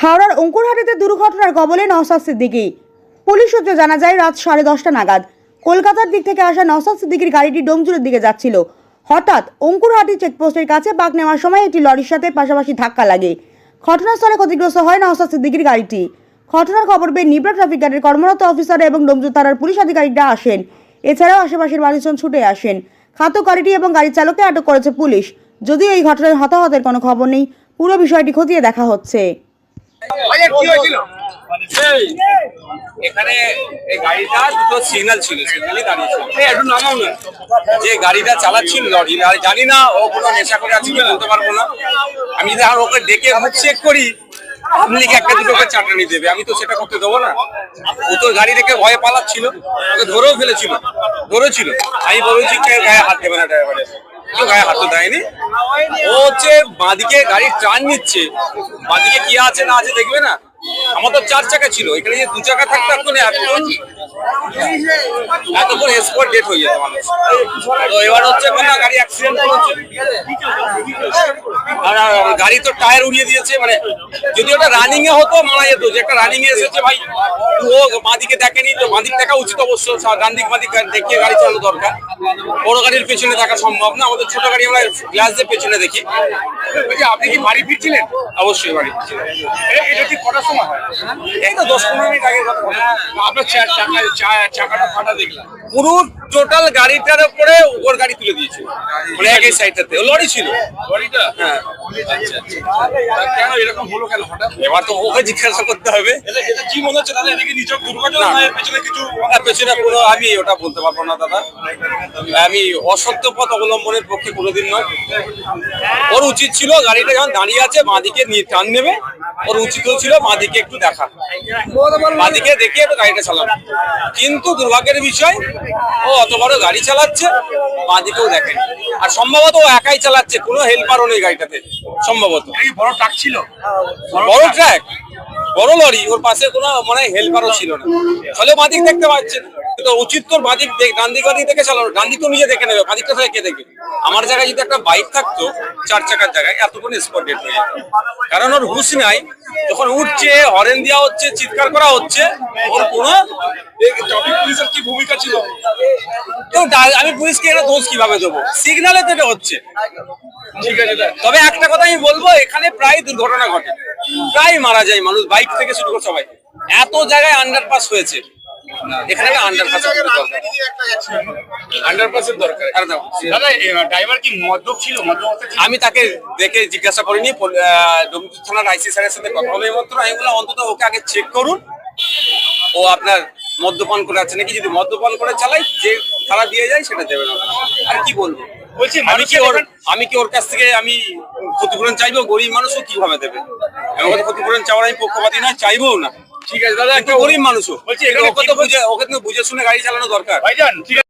হাওড়ার অঙ্কুরহাটিতে দুর্ঘটনার কবলে নওসাদ সিদ্দিকী। পুলিশ সূত্রে জানা যায়, রাত সাড়ে দশটা নাগাদ কলকাতার দিক থেকে আসা নওসাদ সিদ্দিকীর গাড়িটি ডোমজুরের দিকে যাচ্ছিল। হঠাৎ অঙ্কুরহাটি চেকপোস্টের কাছে পাক নেওয়ার সময় একটি লরির সাথে পাশাপাশি ধাক্কা লাগে। ঘটনাস্থলে ক্ষতিগ্রস্ত হয় নওসাদ সিদ্দিকীর গাড়িটি। ঘটনার খবর পেয়ে নিবরা ট্রাফিক গার্ডের কর্মরত অফিসার এবং ডোমজুর থানার পুলিশ আধিকারিকরা আসেন। এছাড়াও আশেপাশের মানুষজন ছুটে আসেন। খাতক গাড়িটি এবং গাড়ির চালককে আটক করেছে পুলিশ। যদিও এই ঘটনায় হতাহতের কোনো খবর নেই, পুরো বিষয়টি খতিয়ে দেখা হচ্ছে। কি হয়েছিল? এখানে এই গাড়িটা দুটো সিগন্যাল ছিল সিগন্যালই দাঁড়িয়েছিল একটু নামাও না। যে গাড়িটা চালাচ্ছিল লরি আর জানি না ও কোনো নেশা করে আছে কি বলতে পারব না। আমি যদি আর ওকে ডেকে মুখ চেক করি আপনি কি একটা দুটো করে চাটানি দেবে আমি তো সেটা করতে দেবো না। ও তো গাড়ি রেখে ভয়ে পালাচ্ছিল ওকে ধরেও ফেলেছিল ধরেছিল। আমি বলেছি কেউ গায়ে হাত দেবে না ড্রাইভারের কেউ গায়ে দেয়নি। ও হচ্ছে বাঁদিকে গাড়ির টার্ন নিচ্ছে। বাঁদিকে কি আছে না আছে দেখবে না? আমার তো চার চাকা ছিল, এখানে যে দু চাকা থাকতো এখন এতক্ষণ এতক্ষণ স্পট ডেট হয়ে যেত মানুষ। তো এবার হচ্ছে এখন গাড়ি অ্যাক্সিডেন্ট হচ্ছে আর গাড়ি তো টায়ার উড়িয়ে দিয়েছে মানে যদি ওটা রানিং এ হতো, মারা যেত। যে একটা রানিং এ এসেছে, ভাই, ও বাঁদিকে দেখেনি, তো বাঁদিক দেখা উচিত অবশ্য ডান দিক, বাঁদিক দেখিয়ে গাড়ি চালানো দরকার। বড় গাড়ির পেছনে থাকা সম্ভব না, আমাদের ছোট গাড়ি আমরা গ্লাস দিয়ে পেছনে দেখি। আপনি কি বাড়ি ফিরছিলেন? অবশ্যই বাড়ি এটা কি কটার সময় এই তো দশ পনেরো মিনিট আগে কথা। আপনার চাকাটা ফাটা দেখলাম। পুরো টোটাল গাড়িটার উপরে ওর গাড়ি তুলে দিয়েছে মানে এক এই সাইডটাতে ও লরি ছিল। লরিটা? হ্যাঁ। আচ্ছা আচ্ছা তা কেন এরকম হলো কেন হঠাৎ? এবার তো ওকে জিজ্ঞাসা করতে হবে। এটা কি মনে হচ্ছে? দাদা এটা কি দুর্ঘটনা পেছনে কিছু পেছনে কোনো আমি ওটা বলতে পারব না দাদা। আমি অসত্য পথ অবলম্বনের পক্ষে কোনোদিন নয়। ওর উচিত ছিল গাড়িটা যখন দাঁড়িয়ে আছে বাঁদিকে নিয়ে টান নেবে। ওর উচিত ছিল বাঁদিকে একটু দেখা। বাঁদিকে দেখে একটু গাড়িটা চালানো। কিন্তু দুর্ভাগ্যের বিষয় ও অত বড় গাড়ি চালাচ্ছে? বাঁদিকেও দেখেন। আর সম্ভবত ও একাই চালাচ্ছে কোনো হেল্পারও নেই গাড়িটাতে সম্ভবত। বড় ট্রাক ছিল? বড় ট্রাক বড় লরি ওর পাশে কোনো মানে হেল্পারও ছিল না। ফলে বাদিক দেখতে পাচ্ছেন উচিত তোর বাদিক দেখ ডান দিক দেখে চালানো। দিক তো নিজে দেখে নেবে। কে দেখবে আমার জায়গায় যদি একটা বাইক থাকতো, চার চাকার জায়গায়, এতক্ষণ হয়ে কারণ ওর হুশ নাই। যখন উঠছে হরেন দেওয়া হচ্ছে, চিৎকার করা হচ্ছে ওর কোনো ভূমিকা ছিল? তো আমি পুলিশকে এটা দোষ কীভাবে দেবো? সিগনালে তো হচ্ছে। ঠিক আছে তবে একটা কথা আমি বলব, এখানে প্রায় দুর্ঘটনা ঘটে। প্রায় মারা যায় মানুষ, বাইক থেকে শুরু করে সবাই। এত জায়গায় আন্ডারপাস হয়েছে। এখানে আন্ডারপাস আন্ডারপাসের দরকার। দাদা ড্রাইভার কি মদ্যপ ছিল? মদ্যপ অবস্থায় ছিল? আমি তাকে দেখে জিজ্ঞাসা করিনি ডোমজুর থানার আইসি স্যারের সাথে কথা এই মাত্র আমি বললাম অন্তত ওকে আগে চেক করুন। ও আপনার মদ্যপান করে আছে নাকি? যদি মদ্যপান করে চালাই যে খারাপ দিয়ে যায় সেটা দেবে না। আর কি বলব? বলছি আমি কি ওর আমি কি ওর কাছ থেকে আমি ক্ষতিপূরণ চাইব? গরিব মানুষও কীভাবে দেবে? আমি ওকে ক্ষতিপূরণ চাওয়ার আমি পক্ষপাতি নয় চাইব না। ঠিক আছে দাদা একটা গরিব মানুষও। বলছি এখানে কত বুঝে ওকে তো বুঝে শুনে গাড়ি চালানো দরকার। ভাইজান ঠিক আছে।